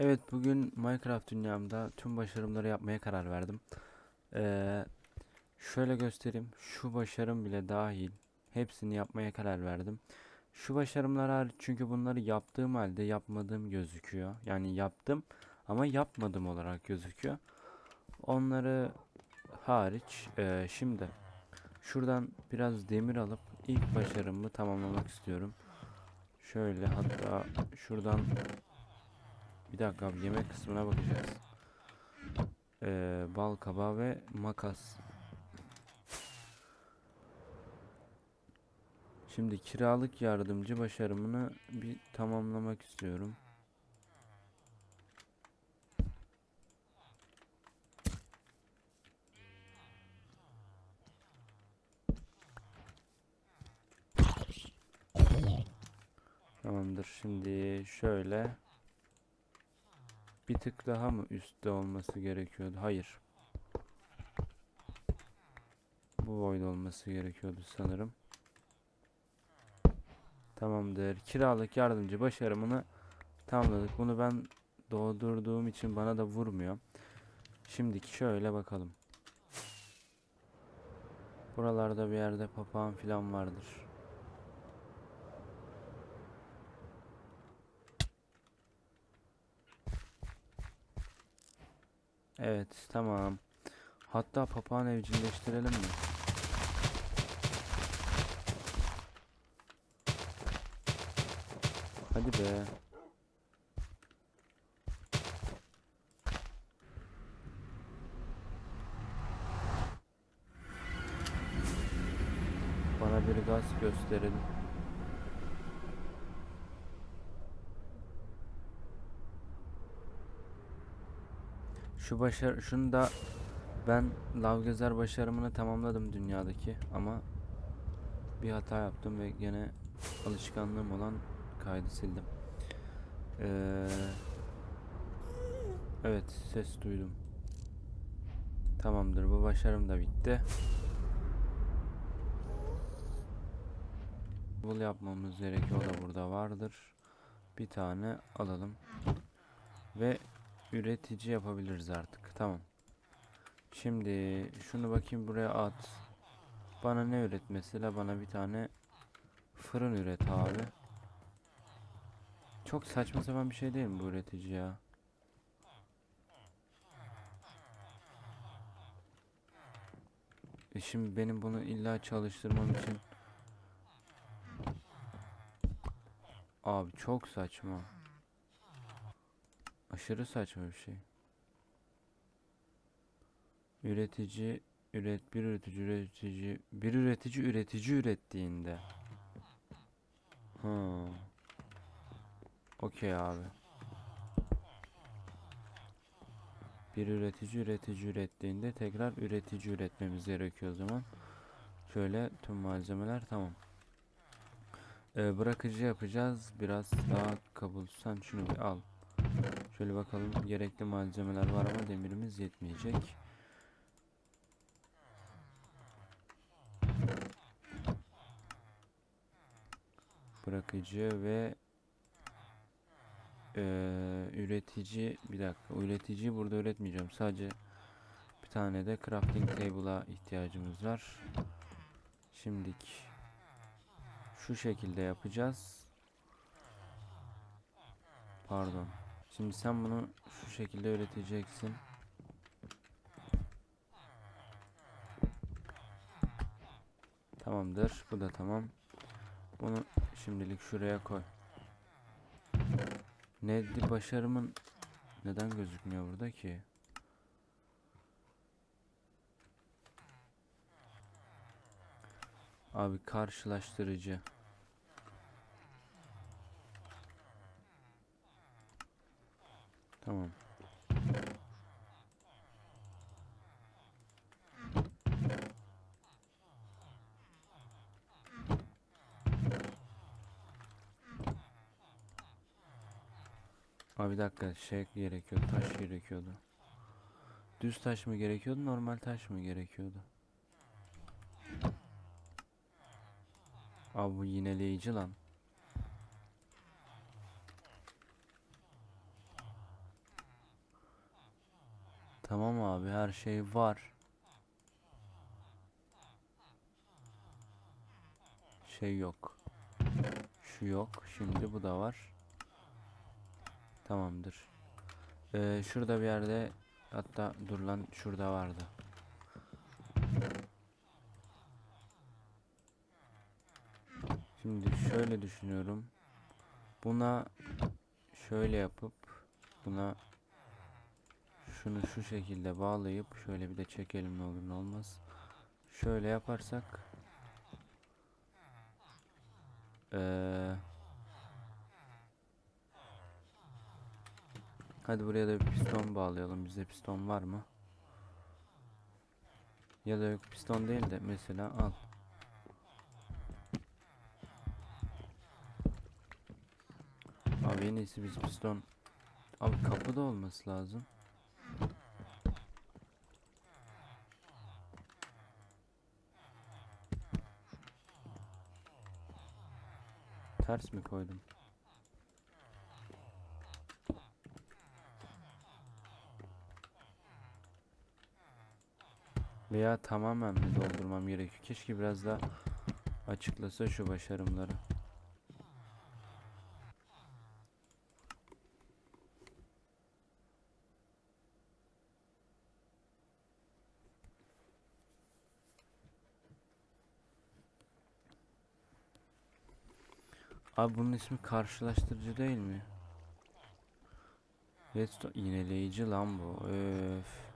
Evet bugün Minecraft dünyamda tüm başarımları yapmaya karar verdim. Ee, şöyle göstereyim. Şu başarım bile dahil. Hepsini yapmaya karar verdim. Şu başarımlar hariç çünkü bunları yaptığım halde yapmadığım gözüküyor. Yani yaptım ama yapmadım olarak gözüküyor. Onları hariç ee, şimdi şuradan biraz demir alıp ilk başarımı tamamlamak istiyorum. Şöyle hatta şuradan bir dakika abi yemek kısmına bakacağız. Ee, bal kabağı ve makas. Şimdi kiralık yardımcı başarımını bir tamamlamak istiyorum. Tamamdır. Şimdi şöyle bir tık daha mı üstte olması gerekiyordu? Hayır. Bu boyda olması gerekiyordu sanırım. Tamamdır. Kiralık yardımcı başarımını tamamladık. Bunu ben doğdurduğum için bana da vurmuyor. Şimdiki şöyle bakalım. Buralarda bir yerde papağan filan vardır. Evet, tamam. Hatta papağan evcilleştirelim mi? Hadi be. Bana bir gaz gösterin. Şu başar şunu da ben lav gezer başarımını tamamladım dünyadaki ama bir hata yaptım ve gene alışkanlığım olan kaydı sildim. Ee, evet ses duydum. Tamamdır bu başarım da bitti. Bul yapmamız gerekiyor da burada vardır. Bir tane alalım. Ve üretici yapabiliriz artık. Tamam. Şimdi şunu bakayım buraya at. Bana ne üret mesela? Bana bir tane fırın üret abi. Çok saçma sapan bir şey değil mi bu üretici ya? E şimdi benim bunu illa çalıştırmam için Abi çok saçma. Aşırı saçma bir şey. Üretici üret bir üretici üretici bir üretici üretici ürettiğinde. Ha. Okey abi. Bir üretici üretici ürettiğinde tekrar üretici üretmemiz gerekiyor o zaman. Şöyle tüm malzemeler tamam. Ee, bırakıcı yapacağız. Biraz daha kabul. Sen şunu bir al. Şöyle bakalım. Gerekli malzemeler var ama demirimiz yetmeyecek. Bırakıcı ve ee, üretici bir dakika üreticiyi burada üretmeyeceğim sadece bir tane de crafting table'a ihtiyacımız var şimdiki şu şekilde yapacağız pardon şimdi sen bunu şu şekilde üreteceksin tamamdır bu da tamam bunu şimdilik şuraya koy Nedli başarımın neden gözükmüyor burada ki? Abi karşılaştırıcı. Tamam. Abi bir dakika şey gerekiyor taş gerekiyordu. Düz taş mı gerekiyordu normal taş mı gerekiyordu? Abi bu yineleyici lan. Tamam abi her şey var. Şey yok. Şu yok. Şimdi bu da var. Tamamdır. Ee, şurada bir yerde hatta dur lan şurada vardı. Şimdi şöyle düşünüyorum. Buna şöyle yapıp buna şunu şu şekilde bağlayıp şöyle bir de çekelim ne olur ne olmaz. Şöyle yaparsak eee Hadi buraya da bir piston bağlayalım. Bizde piston var mı? Ya da yok piston değil de mesela al. Abi en iyisi biz piston Abi kapıda olması lazım. Ters mi koydum? Veya tamamen mi doldurmam gerekiyor? Keşke biraz daha açıklasa şu başarımları. Bunun ismi karşılaştırıcı değil mi? Redstone iğneleyici lan bu. Öf.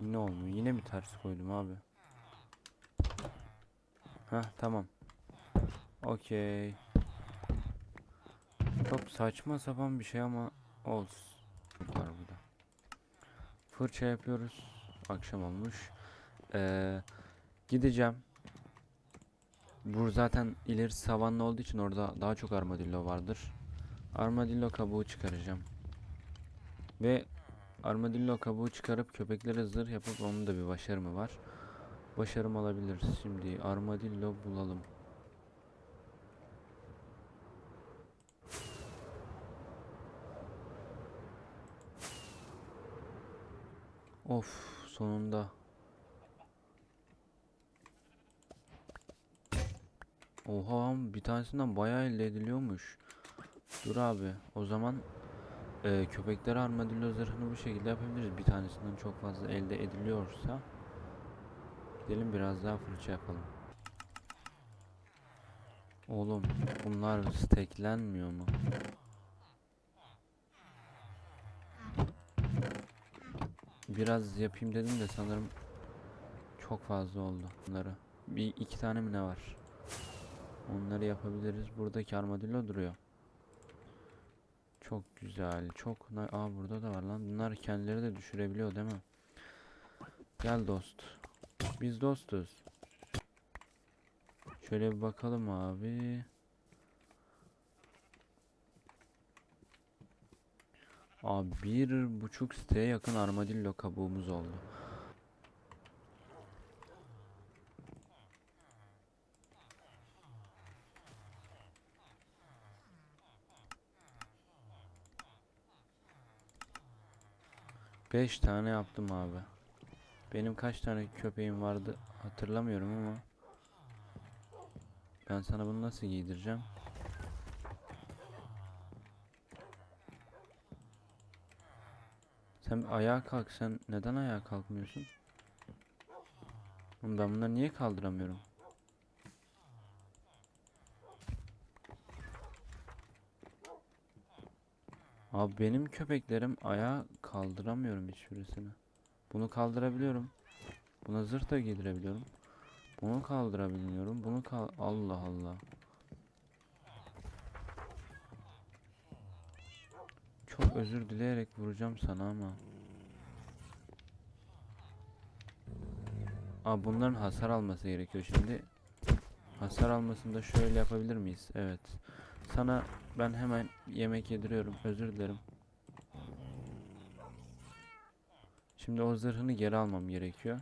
Yine olmuyor. Yine mi ters koydum abi? Heh tamam. Okey. Çok saçma sapan bir şey ama olsun. Var burada. Fırça yapıyoruz. Akşam olmuş. Ee, gideceğim. Bu zaten ileri savanlı olduğu için orada daha çok armadillo vardır. Armadillo kabuğu çıkaracağım. Ve armadillo kabuğu çıkarıp köpeklere zırh yapıp onun da bir başarımı var. Başarım alabiliriz. Şimdi armadillo bulalım. Of sonunda. Oha bir tanesinden bayağı elde ediliyormuş. Dur abi o zaman e, köpekler armadillo zırhını bu şekilde yapabiliriz. Bir tanesinden çok fazla elde ediliyorsa gidelim biraz daha fırça yapalım. Oğlum bunlar steklenmiyor mu? Biraz yapayım dedim de sanırım çok fazla oldu bunları. Bir iki tane mi ne var? Onları yapabiliriz. Buradaki armadillo duruyor. Çok güzel. Çok Aa burada da var lan. Bunlar kendileri de düşürebiliyor değil mi? Gel dost. Biz dostuz. Şöyle bir bakalım abi. Abi bir buçuk siteye yakın armadillo kabuğumuz oldu. Beş tane yaptım abi. Benim kaç tane köpeğim vardı hatırlamıyorum ama ben sana bunu nasıl giydireceğim? Sen ayağa kalk sen neden ayağa kalkmıyorsun? Oğlum ben bunları niye kaldıramıyorum? Abi benim köpeklerim ayağa kaldıramıyorum hiçbirisini. Bunu kaldırabiliyorum. Buna zırh da giydirebiliyorum. Bunu kaldırabiliyorum. Bunu kal Allah Allah. Çok özür dileyerek vuracağım sana ama. Aa bunların hasar alması gerekiyor şimdi. Hasar almasını da şöyle yapabilir miyiz? Evet. Sana ben hemen yemek yediriyorum. Özür dilerim. Şimdi o zırhını geri almam gerekiyor.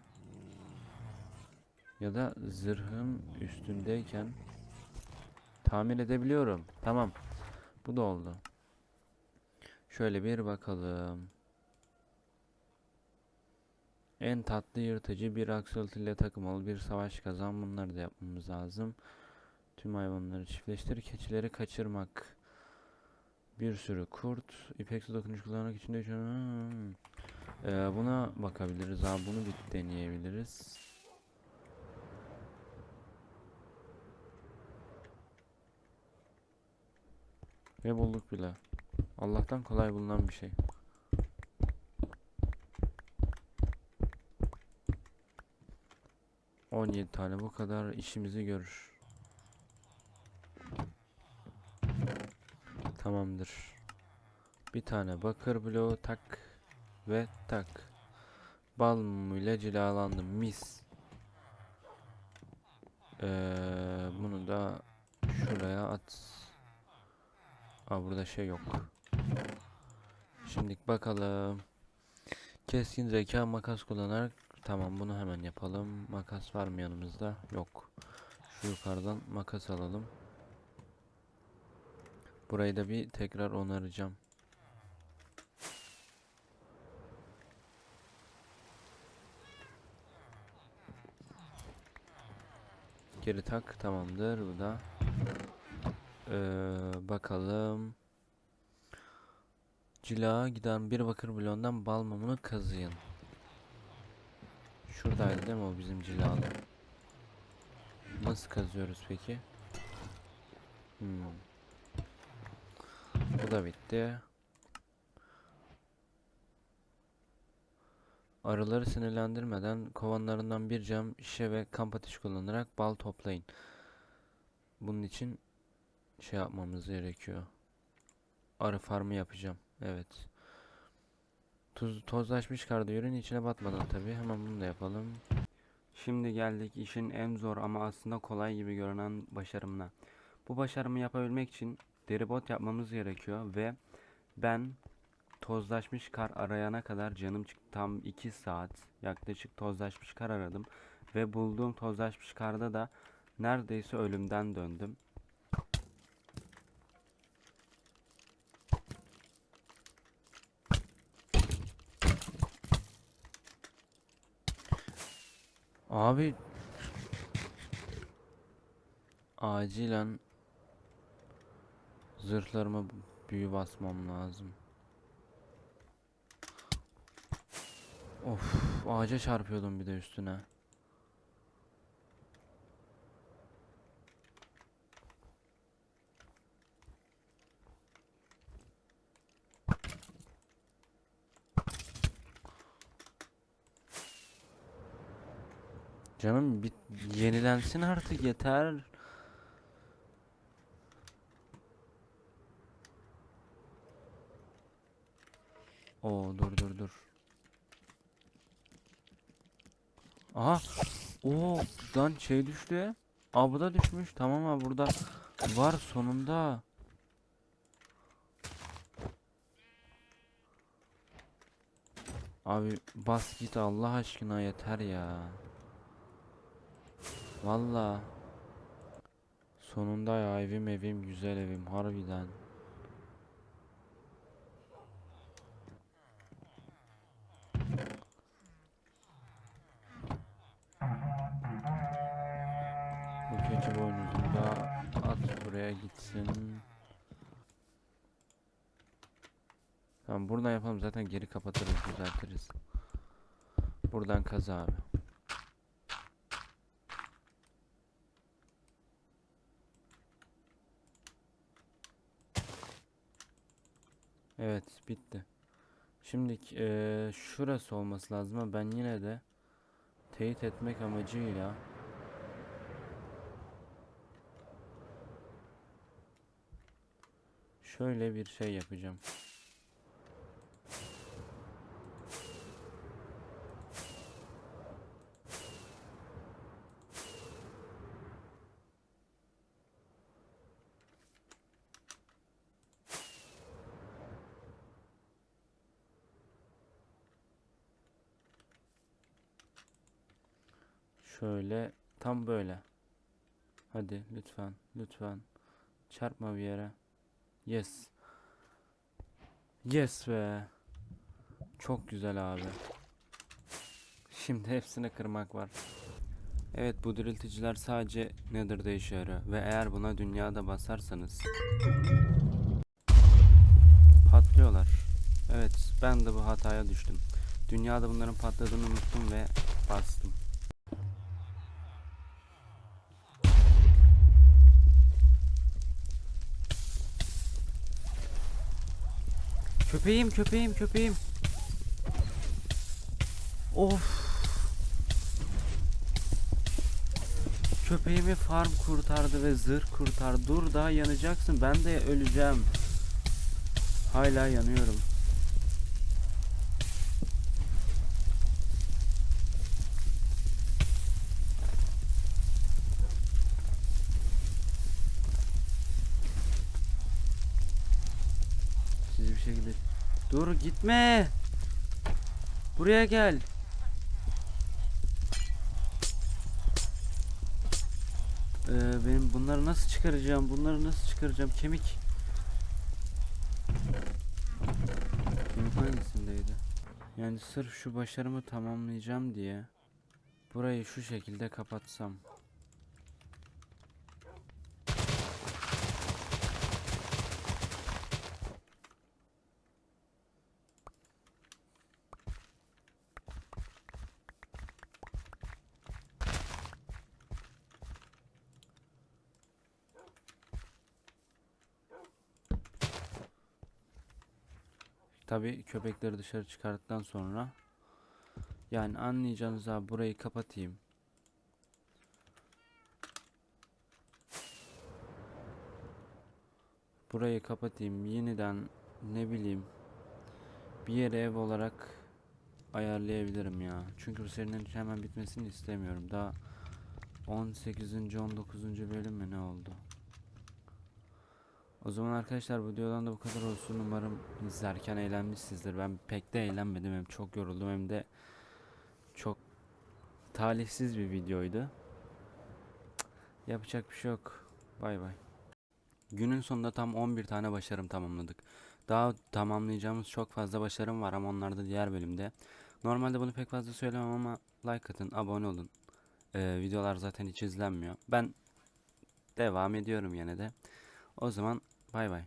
Ya da zırhım üstündeyken tamir edebiliyorum. Tamam. Bu da oldu. Şöyle bir bakalım. En tatlı yırtıcı bir aksolotl ile takım ol. Bir savaş kazan. Bunları da yapmamız lazım. Tüm hayvanları çiftleştir. Keçileri kaçırmak. Bir sürü kurt. İpeksi dokunuş kullanarak içinde Hmm. Ee, buna bakabiliriz abi. Bunu bir deneyebiliriz. Ve bulduk bile. Allah'tan kolay bulunan bir şey. On yedi tane bu kadar işimizi görür. Tamamdır. Bir tane bakır bloğu tak ve tak. Bal mumuyla cilalandım. Mis. Ee, bunu da şuraya at. Aa burada şey yok. Şimdi bakalım. Keskin zeka makas kullanarak tamam bunu hemen yapalım. Makas var mı yanımızda? Yok. Şu yukarıdan makas alalım. Burayı da bir tekrar onaracağım. Geri tak tamamdır bu da. Ee, bakalım. Cila giden bir bakır bloğundan bal mumunu kazıyın. Şuradaydı değil mi o bizim cilalı? Nasıl kazıyoruz peki? Hmm. Bu da bitti. Arıları sinirlendirmeden kovanlarından bir cam şişe ve kamp ateşi kullanarak bal toplayın. Bunun için şey yapmamız gerekiyor. Arı farmı yapacağım. Evet. Tuz, tozlaşmış kardiyörün içine batmadan tabii. Hemen bunu da yapalım. Şimdi geldik işin en zor ama aslında kolay gibi görünen başarımına. Bu başarımı yapabilmek için deribot yapmamız gerekiyor ve ben tozlaşmış kar arayana kadar canım çıktı. Tam 2 saat yaklaşık tozlaşmış kar aradım ve bulduğum tozlaşmış karda da neredeyse ölümden döndüm. Abi acilen zırhlarıma büyü basmam lazım. Of ağaca çarpıyordum bir de üstüne. Canım bir yenilensin artık yeter. Oo dur dur dur. Aha. Oo lan şey düştü. Aa bu da düşmüş. Tamam abi burada var sonunda. Abi bas git Allah aşkına yeter ya. Valla. Sonunda ya evim evim güzel evim harbiden. Bu keçi boynuzunu da at buraya gitsin. Tamam buradan yapalım zaten geri kapatırız düzeltiriz. Buradan kaz abi. Evet bitti. Şimdi eee şurası olması lazım ama ben yine de teyit etmek amacıyla şöyle bir şey yapacağım. Şöyle Tam böyle. Hadi lütfen, lütfen. Çarpma bir yere. Yes. Yes be. Çok güzel abi. Şimdi hepsini kırmak var. Evet bu dirilticiler sadece Nether'da işe yarıyor ve eğer buna dünyada basarsanız patlıyorlar. Evet ben de bu hataya düştüm. Dünyada bunların patladığını unuttum ve bastım. Köpeğim köpeğim köpeğim. Of. Köpeğimi farm kurtardı ve zırh kurtardı. Dur daha yanacaksın. Ben de öleceğim. Hala yanıyorum. Siz bir şekilde Dur gitme. Buraya gel. Ee, benim bunları nasıl çıkaracağım? Bunları nasıl çıkaracağım? Kemik. Kemik hangisindeydi? Yani sırf şu başarımı tamamlayacağım diye burayı şu şekilde kapatsam. Tabii köpekleri dışarı çıkarttıktan sonra yani anlayacağınız abi burayı kapatayım. Burayı kapatayım. Yeniden ne bileyim bir yere ev olarak ayarlayabilirim ya. Çünkü bu serinin hemen bitmesini istemiyorum. Daha 18. 19. bölüm mü ne oldu? O zaman arkadaşlar bu videodan da bu kadar olsun. Umarım izlerken eğlenmişsinizdir. Ben pek de eğlenmedim. Hem çok yoruldum hem de çok talihsiz bir videoydu. Yapacak bir şey yok. Bay bay. Günün sonunda tam 11 tane başarım tamamladık. Daha tamamlayacağımız çok fazla başarım var ama onlar da diğer bölümde. Normalde bunu pek fazla söylemem ama like atın, abone olun. Ee, videolar zaten hiç izlenmiyor. Ben devam ediyorum yine de. O zaman bay bay.